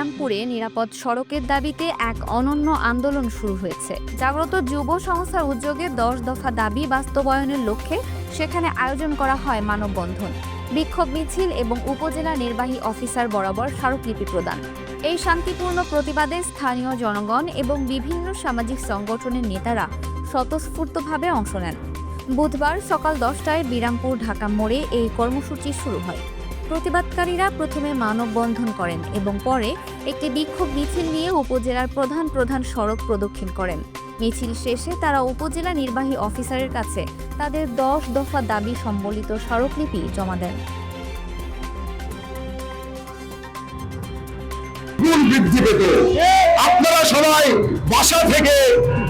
বিরামপুরে নিরাপদ সড়কের দাবিতে এক অনন্য আন্দোলন শুরু হয়েছে। জাগ্রত যুব সংস্থার উদ্যোগে দশ দফা দাবি বাস্তবায়নের লক্ষ্যে সেখানে আয়োজন করা হয় মানববন্ধন। বিক্ষোভ মিছিল এবং উপজেলা নির্বাহী অফিসার বরাবর স্মারকলিপি প্রদান। এই শান্তিপূর্ণ প্রতিবাদে স্থানীয় জনগণ এবং বিভিন্ন সামাজিক সংগঠনের নেতারা স্বতঃস্ফূর্তভাবে অংশ নেন। বুধবার সকাল দশটায় বিরামপুর ঢাকা মোড়ে এই কর্মসূচি শুরু হয়। প্রতিবাদকারীরা প্রথমে মানববন্ধন করেন এবং পরে একটি বিক্ষোভ মিছিল নিয়ে উপজেলার প্রধান প্রধান সড়ক প্রদক্ষিণ করেন। মিছিল শেষে তারা উপজেলা নির্বাহী অফিসারের কাছে তাদের দশ দফা দাবি সম্বলিত স্মারকলিপি জমা দেন। বৃদ্ধি পেত। আপনারা সবাই বাসা থেকে,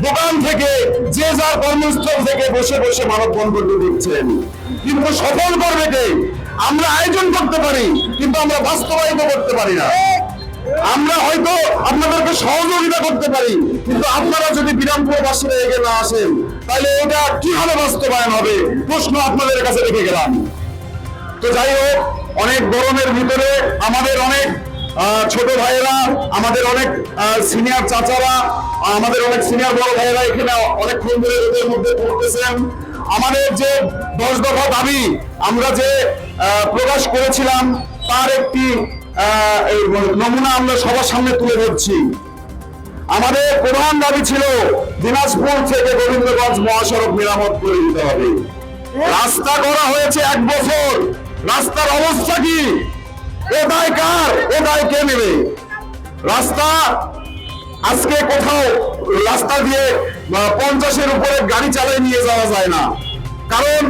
দোকান থেকে, যে যার কর্মস্থল থেকে বসে বসে মানববন্ধন দেখছেন। কিন্তু সফল করবে কে? আমরা আয়োজন করতে পারি, কিন্তু আমরা বাস্তবায়িত করতে পারি না। আমরা হয়তো আপনাদেরকে সহযোগিতা করতে পারি, কিন্তু আপনারা যদি বিরামপুরবাসীরা এগিয়ে না আসেন, তাহলে এটা কীভাবে বাস্তবায়ন হবে? প্রশ্ন আপনাদের কাছে রেখে গেলাম। তো যাই হোক, অনেক গরমের ভিতরে আমাদের অনেক ছোট ভাইয়েরা আমাদের অনেক সিনিয়র চাচারা আমাদের অনেক সিনিয়র বড় ভাইয়েরা এখানে অনেকক্ষণ ধরে রোদের মধ্যে পড়তেছেন। আমাদের যে দশ দফা দাবি আমরা যে প্রকাশ করেছিলাম তার একটি নমুনা আমরা সবার সামনে তুলে ধরছি। আমাদের প্রধান দাবি ছিল দিনাজপুর থেকে গোবিন্দগঞ্জ মহাসড়ক মেরামত করে দিতে হবে। রাস্তা করা হয়েছে এক বছর। রাস্তার অবস্থা কি? এ দায় কার? এ দায় কে নেবে? রাস্তা আজকে কোথাও রাস্তা দিয়ে পঞ্চাশের উপরে গাড়ি চালিয়ে নিয়ে যাওয়া যায় না। কারণ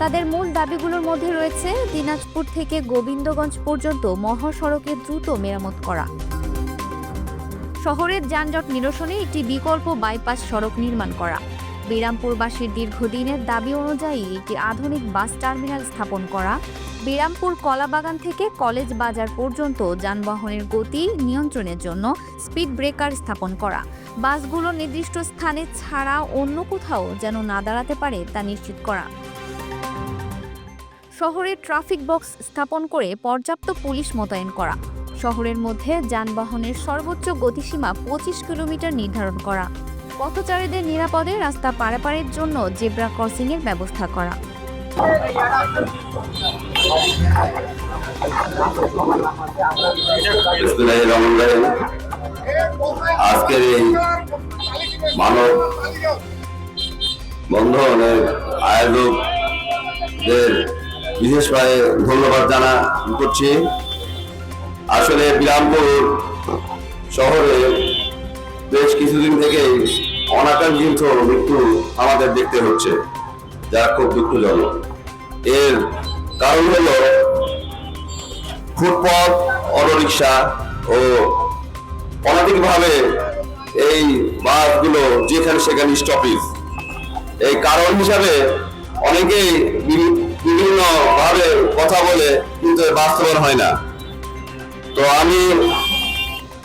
তাদের মূল দাবিগুলোর মধ্যে রয়েছে দিনাজপুর থেকে গোবিন্দগঞ্জ পর্যন্ত মহাসড়কে দ্রুত মেরামত করা। শহরের যানজট নিরসনে একটি বিকল্প বাইপাস সড়ক নির্মাণ করা। বিরামপুরবাসীর দীর্ঘদিনের দাবি অনুযায়ী একটি আধুনিক বাস টার্মিনাল স্থাপন করা। বিরামপুর কলাবাগান থেকে কলেজ বাজার পর্যন্ত যানবাহনের গতি নিয়ন্ত্রণের জন্য স্পিড ব্রেকার স্থাপন করা। বাসগুলো নির্দিষ্ট স্থানে ছাড়া অন্য কোথাও যেন না দাঁড়াতে পারে তা নিশ্চিত করা। শহরে ট্রাফিক বক্স স্থাপন করে পর্যাপ্ত পুলিশ মোতায়েন করা। শহরের মধ্যে যানবাহনের সর্বোচ্চ গতিসীমা পঁচিশ কিলোমিটার নির্ধারণ করা। পথচারীদের নিরাপদে রাস্তা পারাপারের জন্য জেব্রা ক্রসিংয়ের ব্যবস্থা করা। আজকের এই মানব বন্ধনের আয়োজকদের বিশেষভাবে ধন্যবাদ জানা করছি আসলে বিরামপুর শহরে বেশ কিছুদিন থেকেই অনাকাঙ্ক্ষিত মৃত্যু আমাদের দেখতে হচ্ছে। যা খুব দুঃখজনক। এর কারণ হলো ফুটপথ অটোরিকশা ও অনধিকভাবে এই বাসগুলো যেখানে সেখানে স্টপেজ এই কারণ হিসাবে অনেকেই বিভিন্ন ভাবে কথা বলে কিন্তু বাস্তবায়ন হয় না। তো আমি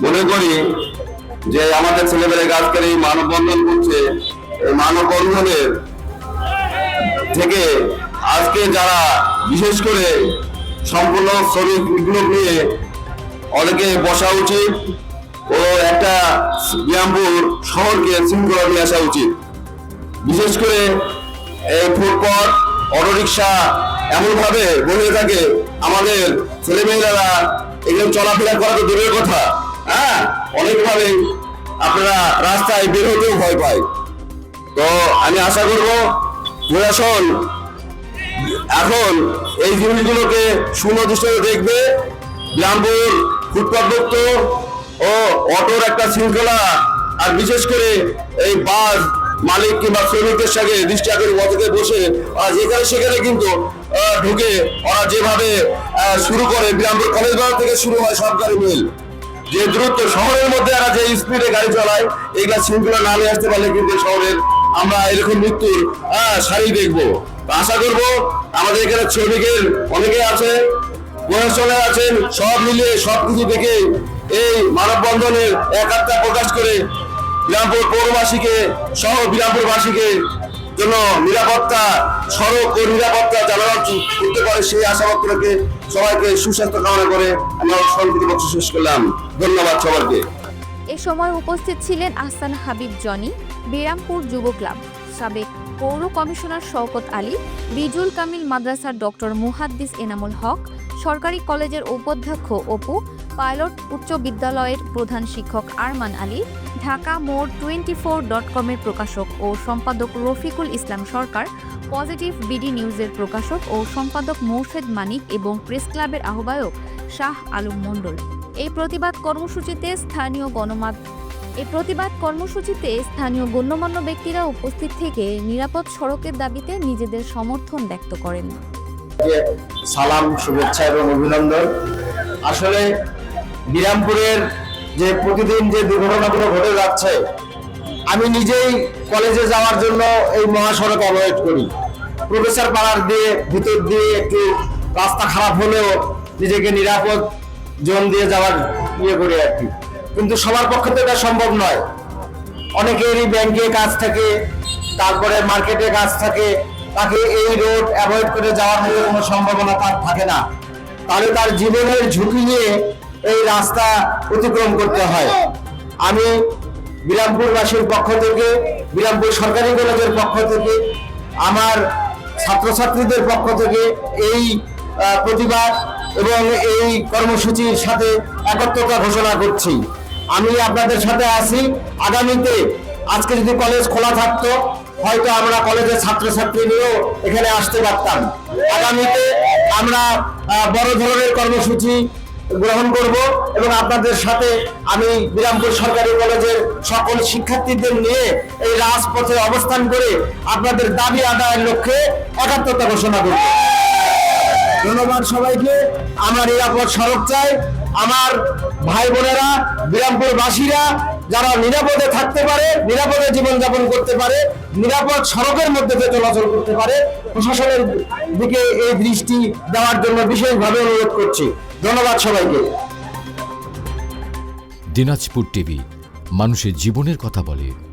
মনে করি যে আমাদের ছেলেমেয়েরা আজকের এই মানববন্ধন করছে, এই মানববন্ধনের থেকে আজকে যারা বিশেষ করে সম্পূর্ণ শরীর শ্রমিকগুলো নিয়ে অনেকে বসা উচিত ও একটা বিরামপুর শহরকে শৃঙ্খলা নিয়ে আসা উচিত। বিশেষ করে এই ফুটপথ অটোরিকশা এমনভাবে বসে থাকে, আমাদের ছেলেমেয়েরা এগুলো চলাফেরা করা তো দূরের কথা। হ্যাঁ অনেকভাবে আপনারা রাস্তায় বের হতেও ভয় পায়। তো আমি আশা করব, প্রশাসন এখন এই জিনিসগুলোকে সুনদৃষ্টিতে দেখবে। বিরামপুর ফুটপাথ ও অটোর একটা শৃঙ্খলা, আর বিশেষ করে এই বাস মালিক কিংবা শ্রমিকদের সঙ্গে দৃষ্টি আগে বসে আর যেখানে সেখানে কিন্তু ঢুকে ওরা যেভাবে শুরু করে, বিরামপুর কলেজ থেকে শুরু হয় সরকারি মিল। যে দ্রুত শহরের মধ্যে এরা যে স্পিডে গাড়ি চালায়, এগুলা শৃঙ্খলা না নিয়ে আসতে পারলে কিন্তু শহরের আমরা এরকম মৃত্যুর সারি দেখব। আশা করব আমাদের এখানে শ্রমিকের অনেকে আছে প্রশাসনে আছেন, সব মিলিয়ে সব কিছু দেখে এই মানববন্ধনের একাত্মতা প্রকাশ করে বিরামপুর পৌরবাসীকে সহ বিরামপুরবাসীকে জন্য নিরাপত্তা, সড়ক ও নিরাপত্তা জানানো করতে পারে সেই আশাবাদ সবাইকে সুস্বাস্থ্য কামনা করে আমি শেষ করলাম। ধন্যবাদ সবাইকে। এ সময় উপস্থিত ছিলেন আহসান হাবিব জনি, বিরামপুর যুব ক্লাব সাবেক পৌর কমিশনার শওকত আলী, বিজুল কামিল মাদ্রাসার ডক্টর মুহাদ্দিস এনামুল হক, সরকারি কলেজের উপাধ্যক্ষ অপু পাইলট উচ্চ বিদ্যালয়ের প্রধান শিক্ষক আরমান আলী, ঢাকা মোড় টোয়েন্টি ফোর ডট কমের প্রকাশক ও সম্পাদক রফিকুল ইসলাম সরকার পজিটিভ বিডি নিউজের প্রকাশক ও সম্পাদক মৌশেদ মানিক এবং প্রেস ক্লাবের আহ্বায়ক শাহ আলম মণ্ডল। এই প্রতিবাদ কর্মসূচিতে স্থানীয় গণমাধ এই প্রতিবাদ কর্মসূচিতে স্থানীয় গণ্যমান্য ব্যক্তিরা উপস্থিত থেকে নিরাপদ সড়কের দাবিতে নিজেদের সমর্থন ব্যক্ত করেন। সালাম, শুভেচ্ছা এবং অভিনন্দন। আসলে বিরামপুরের যে প্রতিদিন যে দুর্ঘটনাগুলো ঘটে যাচ্ছে, আমি নিজেই কলেজে যাওয়ার জন্য এই মহাসড়ক অবহেট করি। প্রফেসর পাড়ার দিয়ে, ভিতর দিয়ে একটু রাস্তা খারাপ হলেও নিজেকে নিরাপদ জোন দিয়ে যাওয়ার ইয়ে করি আর কি। কিন্তু সবার পক্ষে তো এটা সম্ভব নয়। অনেকেরই ব্যাংকে কাজ থাকে, তারপরে মার্কেটে কাজ থাকে, তাকে এই রোড অ্যাভয়েড করে যাওয়ার মতো কোনো সম্ভাবনা তার থাকে না। তাহলে তার জীবনের ঝুঁকি নিয়ে এই রাস্তা অতিক্রম করতে হয়। আমি বিরামপুরবাসীর পক্ষ থেকে বিরামপুর সরকারি কলেজের পক্ষ থেকে, আমার ছাত্রছাত্রীদের পক্ষ থেকে এই প্রতিবাদ এবং এই কর্মসূচির সাথে একত্রতা ঘোষণা করছি। আমি আপনাদের সাথে আছি। আগামীতে আজকে যদি কলেজ খোলা থাকতো, হয়তো আমরা কলেজের ছাত্রছাত্রী নিয়েও এখানে আসতে পারতাম। আগামীতে আমরা বড় ধরনের কর্মসূচি গ্রহণ করব এবং আপনাদের সাথে আমি বিরামপুর সরকারি কলেজের সকল শিক্ষার্থীদের নিয়ে এই রাজপথে অবস্থান করে আপনাদের দাবি আদায়ের লক্ষ্যে একাত্মতা ঘোষণা করব। ধন্যবাদ সবাইকে। আমার নিরাপদ সড়ক চাই। আমার ভাই বোনেরা বিরামপুর বাসীরা যারা নিরাপদে থাকতে পারে, নিরাপদে জীবনযাপন করতে পারে, নিরাপদ সড়কের মধ্যে দিয়ে চলাচল করতে পারে, প্রশাসনের দিকে এই দৃষ্টি দেওয়ার জন্য বিশেষভাবে অনুরোধ করছি। ধন্যবাদ সবাইকে। দিনাজপুর টিভি, মানুষের জীবনের কথা বলে।